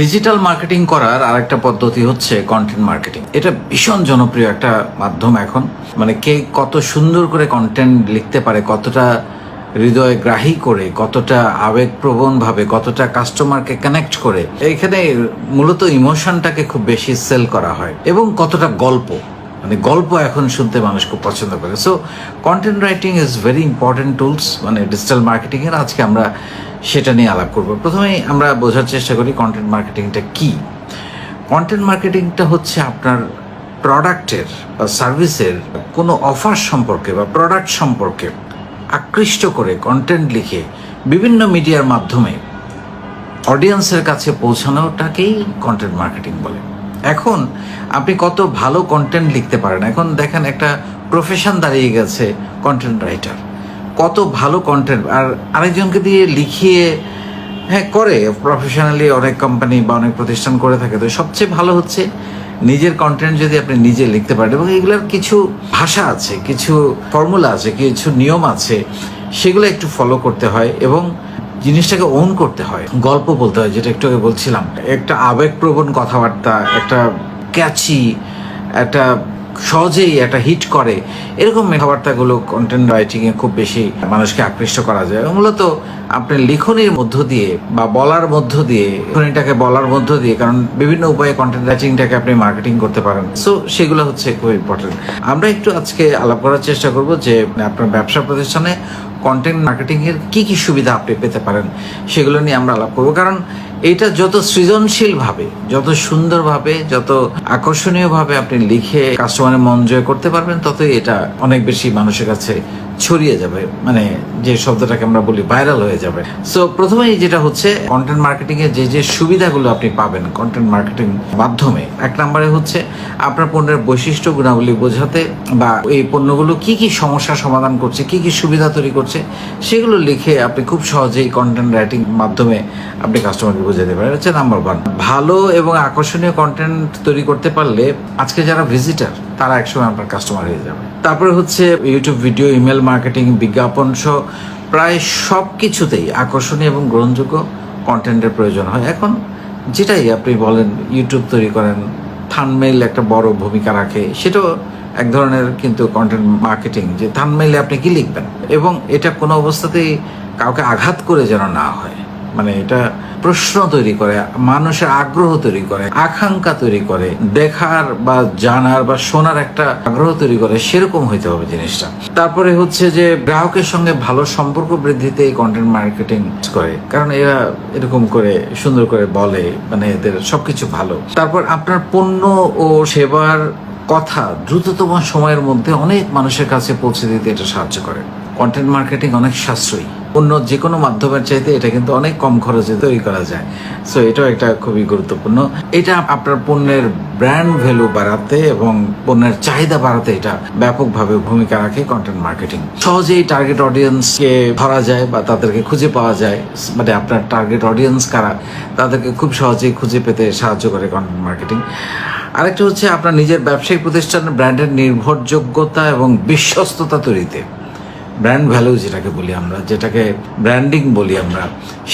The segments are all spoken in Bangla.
ডিজিটাল মার্কেটিং করার আরেকটা পদ্ধতি হচ্ছে কন্টেন্ট মার্কেটিং এটা ভীষণ জনপ্রিয় একটা মাধ্যম এখন। মানে কে কত সুন্দর করে কন্টেন্ট লিখতে পারে, কতটা হৃদয় গ্রাহী করে, কতটা আবেগপ্রবণভাবে কতটা কাস্টমারকে কানেক্ট করে এখানে মূলত ইমোশনটাকে খুব বেশি সেল করা হয় এবং কতটা গল্প। মানে গল্প এখন শুনতে মানুষ খুব পছন্দ করে। So content writing is very important tools মানে ডিজিটাল মার্কেটিং এর। আজকে আমরা সেটা নিয়ে আলাপ করব। প্রথমেই আমরা বোঝার চেষ্টা করি কন্টেন্ট মার্কেটিংটা কি। কন্টেন্ট মার্কেটিংটা হচ্ছে আপনার প্রোডাক্টের বা সার্ভিসের কোনো অফার সম্পর্কে বা প্রোডাক্ট সম্পর্কে আকৃষ্ট করে কন্টেন্ট লিখে বিভিন্ন মিডিয়ার মাধ্যমে অডিয়েন্সের কাছে পৌঁছানোটাকেই কন্টেন্ট মার্কেটিং বলে। এখন আপনি কত ভালো কন্টেন্ট লিখতে পারেন। এখন দেখেন একটা প্রফেশন দাঁড়িয়ে গেছে কন্টেন্ট রাইটার কত ভালো কন্টেন্ট আর আরেকজনকে দিয়ে লিখিয়ে হ্যাঁ করে। প্রফেশনালি অনেক কোম্পানি বা অনেক প্রতিষ্ঠান করে থাকে। তো সবচেয়ে ভালো হচ্ছে নিজের কন্টেন্ট যদি আপনি নিজে লিখতে পারেন। এবং এগুলোর কিছু ভাষা আছে, কিছু ফর্মুলা আছে, কিছু নিয়ম আছে, সেগুলো একটু ফলো করতে হয়। এবং জিনিসটাকে ওন করতে হয়। গল্প বলতে হয়, যেটা একটু আগে বলছিলাম। একটা আবেগপ্রবণ কথাবার্তা, একটা ক্যাচি একটা সহজেই একটা হিট করে। এরকম কথাবার্তাগুলো কন্টেন্ট রাইটিংয়ে খুব বেশি মানুষকে আকৃষ্ট করা যায়। মূলত আপনি লিখনির মধ্য দিয়ে বা বলার মধ্য দিয়ে, লিখনিটাকে বলার মধ্য দিয়ে, কারণ বিভিন্ন উপায়ে কন্টেন্ট রাইটিংটাকে আপনি মার্কেটিং করতে পারেন। সো সেগুলো হচ্ছে খুব ইম্পর্টেন্ট আমরা একটু আজকে আলাপ করার চেষ্টা করব যে, আপনার ব্যবসা প্রতিষ্ঠানে কন্টেন্ট মার্কেটিং এর কি কি সুবিধা আপনি পেতে পারেন, সেগুলো নিয়ে আমরা আলাপ করব। কারণ এটা যত সৃজনশীল ভাবে যত সুন্দরভাবে, যত আকর্ষণীয় ভাবে আপনি লিখে কাস্টমারের মন জয় করতে পারবেন, ততই এটা অনেক বেশি মানুষের কাছে ছড়িয়ে যাবে মানে যে শব্দটাকে আমরা বলি ভাইরাল হয়ে যাবে। সো প্রথমেই যেটা হচ্ছে কন্টেন্ট মার্কেটিং এর যে যে সুবিধাগুলো আপনি পাবেন কন্টেন্ট মার্কেটিং মাধ্যমে, এক নম্বরে হচ্ছে আপনার পণ্যের বৈশিষ্ট্য, গুণাবলী বোঝাতে বা এই পণ্যগুলো কি কি সমস্যা সমাধান করছে, কি কি সুবিধা তৈরি করছে, সেগুলো লিখে আপনি খুব সহজেই কন্টেন্ট রাইটিং মাধ্যমে আপনি কাস্টমারকে বোঝাতে পারেন। হচ্ছে নাম্বার ওয়ান ভালো এবং আকর্ষণীয় কন্টেন্ট তৈরি করতে পারলে, আজকে যারা ভিজিটার তারা একসময় আপনার কাস্টমার হয়ে যাবে। তারপরে হচ্ছে ইউটিউব ভিডিও ইমেল মার্কেটিং বিজ্ঞাপন সহ প্রায় সব কিছুতেই আকর্ষণীয় এবং গ্রহণযোগ্য কন্টেন্টের প্রয়োজন হয়। এখন যেটাই আপনি বলেন ইউটিউব তৈরি করেন থানমেইল একটা বড় ভূমিকা রাখে, সেটাও এক ধরনের কিন্তু কন্টেন্ট মার্কেটিং যে থানমেইলে আপনি কি লিখবেন? এবং এটা কোনো অবস্থাতেই কাউকে আঘাত করে যেন না হয়। মানে এটা প্রশ্ন তৈরি করে, মানুষের আগ্রহ তৈরি করে, আকাঙ্ক্ষা তৈরি করে, দেখার বা জানার বা শোনার একটা আগ্রহ তৈরি করে, সেরকম হইতে হবে জিনিসটা। তারপরে হচ্ছে যে গ্রাহকের সঙ্গে ভালো সম্পর্ক বৃদ্ধিতে এই কন্টেন্ট মার্কেটিং করে, কারণ এরা এরকম করে, সুন্দর করে বলে মানে এদের সবকিছু ভালো। তারপর আপনার পণ্য ও সেবার কথা দ্রুততম সময়ের মধ্যে অনেক মানুষের কাছে পৌঁছে দিতে এটা সাহায্য করে। কন্টেন্ট মার্কেটিং অনেক সাশ্রয়ী। অন্য যে কোনো মাধ্যমের চাইতে এটা কিন্তু অনেক কম খরচে তৈরি করা যায়। সো এটাও একটা খুবই গুরুত্বপূর্ণ। এটা আপনার পণ্যের ব্র্যান্ড ভ্যালু বাড়াতে এবং পণ্যের চাহিদা বাড়াতে এটা ব্যাপকভাবে ভূমিকা রাখে কন্টেন্ট মার্কেটিং সহজেই টার্গেট অডিয়েন্সকে ধরা যায় বা তাদেরকে খুঁজে পাওয়া যায়। মানে আপনার টার্গেট অডিয়েন্স কারা, তাদেরকে খুব সহজেই খুঁজে পেতে সাহায্য করে কন্টেন্ট মার্কেটিং আরেকটা হচ্ছে আপনার নিজের ব্যবসায়িক প্রতিষ্ঠানের ব্র্যান্ডের নির্ভরযোগ্যতা এবং বিশ্বস্ততা তৈরিতে। ব্র্যান্ড ভ্যালু যেটাকে বলি আমরা, যেটাকে ব্র্যান্ডিং বলি আমরা,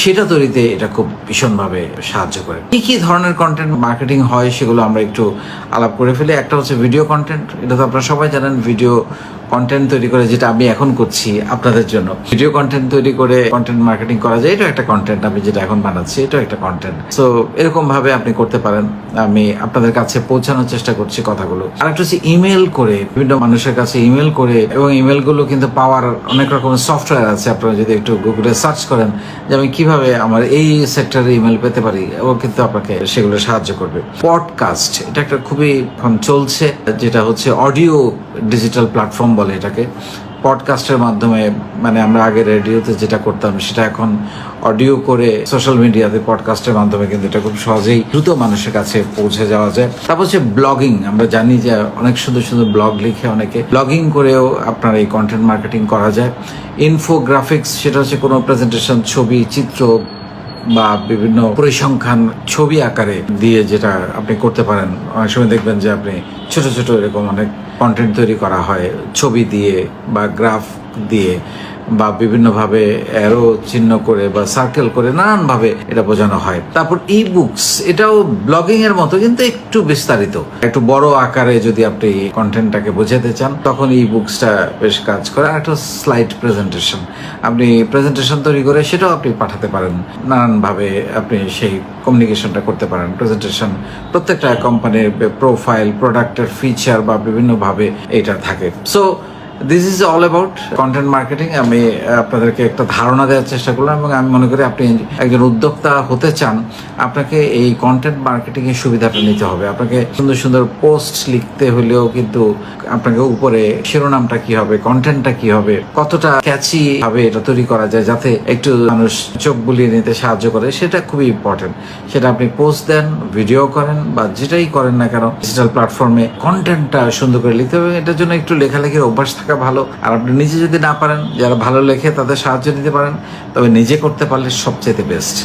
সেটা তৈরিতে এটা খুব ভীষণভাবে সাহায্য করে। কি কি ধরনের কন্টেন্ট মার্কেটিং হয় সেগুলো আমরা একটু আলাপ করে ফেলি। একটা হচ্ছে ভিডিও কন্টেন্ট এটা তো আপনারা সবাই জানেন ভিডিও কন্টেন্ট তৈরি করে যেটা আমি এখন করছি আপনাদের জন্য। ভিডিও কন্টেন্ট তৈরি করে কন্টেন্ট মার্কেটিং করা যায় এটা একটা কন্টেন্ট আমি যেটা এখন বানাচ্ছি, এটাও একটা কন্টেন্ট সো এরকম ভাবে আপনি করতে পারেন। আমি আপনাদের কাছে পৌঁছানোর চেষ্টা করছি কথাগুলো। আর একটা হচ্ছে ইমেল করে, বিভিন্ন মানুষের কাছে ইমেল করে, এবং ইমেলগুলো কিন্তু পাওয়ার অনেক রকমের সফটওয়্যার আছে, আপনারা যদি একটু গুগলে সার্চ করেন যে আমি কীভাবে আমার এই সেক্টরে ইমেল পেতে পারি, ও কিন্তু আপনাকে সেগুলো সাহায্য করবে। পডকাস্ট এটা একটা খুবই এখন চলছে, যেটা হচ্ছে অডিও ডিজিটাল প্ল্যাটফর্ম বলে এটাকে। পডকাস্টের মাধ্যমে মানে আমরা আগে রেডিওতে যেটা করতাম, সেটা এখন অডিও করে সোশ্যাল মিডিয়াতে পডকাস্টের মাধ্যমে কিন্তু এটা খুব সহজেই দ্রুত মানুষের কাছে পৌঁছে যাওয়া যায়। তারপর হচ্ছে ব্লগিং আমরা জানি যে অনেক সুন্দর সুন্দর ব্লগ লিখে অনেকে ব্লগিং করেও আপনার এই কন্টেন্ট মার্কেটিং করা যায়। ইনফোগ্রাফিক্স সেটা হচ্ছে কোনো প্রেজেন্টেশন ছবি, চিত্র বা বিভিন্ন পরিসংখ্যান, ছবি আকারে দিয়ে যেটা আপনি করতে পারেন। অনেক সময় দেখবেন যে আপনি ছোট ছোট এরকম অনেক কন্টেন্ট তৈরি করা হয় ছবি দিয়ে বা গ্রাফ দিয়ে বা বিভিন্নভাবে অ্যারো চিহ্ন করে বা সার্কেল করে নানানভাবে এটা বোঝানো হয়। তারপর ই বুকস এটাও ব্লগিং এর মতো, কিন্তু একটু বিস্তারিত। একটু বড় আকারে যদি আপনি কন্টেন্টটাকে বোঝাতে চান, তখন ই বুকসটা বেশ কাজ করে। আর একটা স্লাইড প্রেজেন্টেশন আপনি প্রেজেন্টেশন তৈরি করে সেটাও আপনি পাঠাতে পারেন। নানানভাবে আপনি সেই কমিউনিকেশনটা করতে পারেন। প্রেজেন্টেশন প্রত্যেকটা কোম্পানির প্রোফাইল প্রোডাক্টের ফিচার বা বিভিন্নভাবে এটা থাকে। So this is all about content marketing আমি আপনাদেরকে একটা ধারণা দেওয়ার চেষ্টা করলাম এবং আমি মনে করি আপনি একজন উদ্যোক্তা হতে চান, আপনাকে এই কন্টেন্ট মার্কেটিং এর সুবিধাটা নিতে হবে। আপনাকে সুন্দর সুন্দর পোস্ট লিখতে হলেও কিন্তু আপনাকে উপরে শিরোনামটা কি হবে কন্টেন্টটা কি হবে, কতটা ক্যাচি ভাবে এটা তৈরি করা যায় যাতে একটু মানুষ চোখ বুলিয়ে নিতে সাহায্য করে, সেটা খুবই ইম্পর্টেন্ট সেটা আপনি পোস্ট দেন ভিডিও করেন বা যেটাই করেন না কেন ডিজিটাল প্ল্যাটফর্মে কন্টেন্টটা সুন্দর করে লিখতে হবে এটার জন্য একটু লেখালেখির অভ্যাস থাকা ভালো। আর আপনি নিজে যদি না পারেন, যারা ভালো লেখে তাদের সাহায্য নিতে পারেন, তবে নিজে করতে পারলে সবচেয়ে বেস্ট